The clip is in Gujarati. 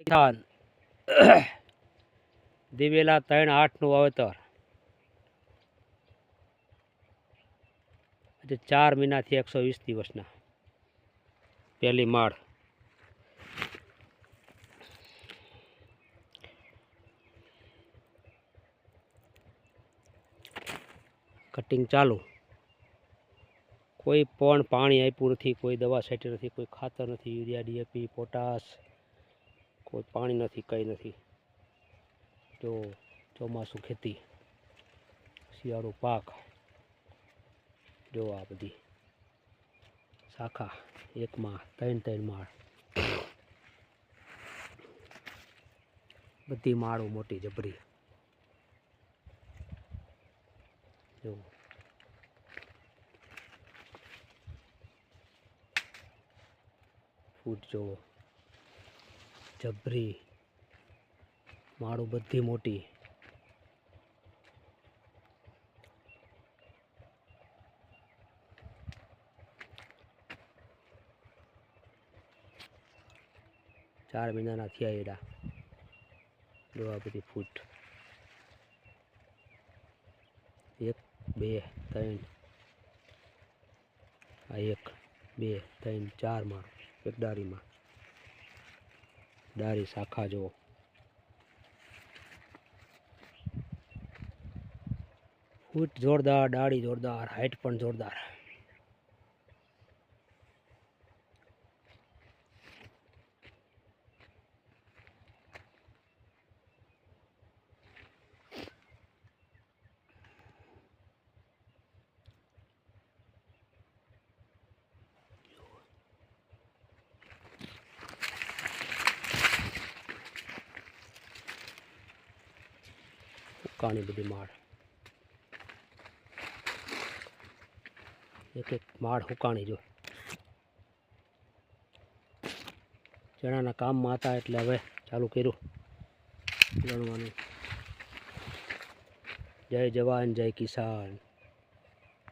કિસાન દિવેલા ત્રણ આઠનું વાવેતર. આજે ચાર મહિનાથી એકસો વીસ દિવસના. પહેલી માળ. કટિંગ ચાલુ. કોઈ પણ પાણી આપ્યું નથી, કોઈ દવા છાંટી નથી, કોઈ ખાતર નથી, યુરિયા, ડીએપી, પોટાશ. કોઈ પાણી નથી, કંઈ નથી. જો ચોમાસું ખેતી, શિયાળુ પાક, જો આ બધી શાખા એકમાં ત્રણ ત્રણ માળ. બધી માળો મોટી જબરી. જો. ફૂટ જોવો. જબરી. માળું બધી મોટી. ચાર મહિનાના થયા એડા. દોવા બધી ફૂટ. એક, બે, ત્રણ. આ એક, બે, ત્રણ, ચારમાં એક ડાળીમાં. ડાળી શાખા જુઓ. ફૂટ જોરદાર ડાળી જોરદાર હાઈટ પણ જોરદાર. કાણી બધી માળ. એક એક માળ હુકાણી જો ચણાના કામમાં હતા એટલે હવે ચાલુ કર્યું. ગણવાનું જય જવાન, જય કિસાન.